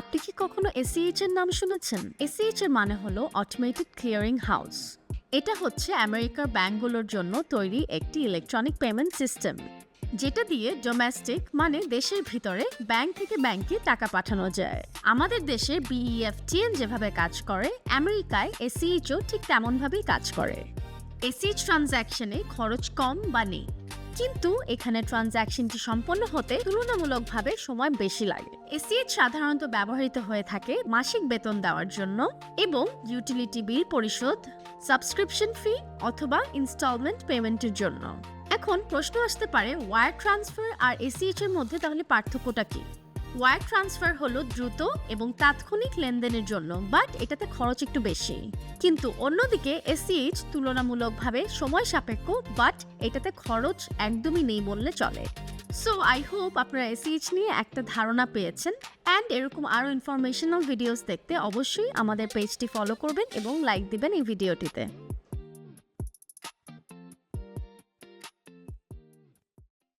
আপনি কি কখনো এসিএইচ এর নাম শুনেছেন? এসিএইচ এর মানে হলো অটোমেটেড ক্লিয়ারিং হাউস এটা হচ্ছে আমেরিকার ব্যাংকগুলোর জন্য তৈরি একটি ইলেকট্রনিক পেমেন্ট সিস্টেম যেটা দিয়ে ডোমেস্টিক মানে দেশের ভিতরে ব্যাংক থেকে ব্যাংকে টাকা পাঠানো যায়। আমাদের দেশে বিইএফটিএন যেভাবে কাজ করে আমেরিকায় এসিএইচও ঠিক তেমনভাবেই কাজ করে। এসিএইচ ট্রানজ্যাকশনে খরচ কম বা নেই। কিন্তু এখানে ট্রানজ্যাকশনটি সম্পন্ন হতে তুলনামূলকভাবে সময় বেশি লাগে। এসিএইচ সাধারণত ব্যবহৃত হয়ে থাকে মাসিক বেতন দেওয়ার জন্য এবং ইউটিলিটি বিল পরিশোধ সাবস্ক্রিপশন ফি অথবা ইনস্টলমেন্ট পেমেন্টের জন্য। এখন প্রশ্ন আসতে পারে ওয়ার ট্রান্সফার আর এসিএইচ এর মধ্যে তাহলে পার্থক্যটা কি? ওয়ার ট্রান্সফার হলো দ্রুত এবং তাৎক্ষণিক লেনদেনের জন্য বাট এটাতে খরচ একটু বেশি। কিন্তু অন্যদিকে এসিএইচ তুলনামূলকভাবে সময় সাপেক্ষ বাট এটাতে খরচ একদমই নেই বললে চলে। সো আই হোপ আপনারা এসিএইচ নিয়ে একটা ধারণা পেয়েছেন অ্যান্ড এরকম আরও ইনফরমেশনাল ভিডিওস দেখতে অবশ্যই আমাদের পেজটি ফলো করবেন এবং লাইক দিবেন এই ভিডিওটিতে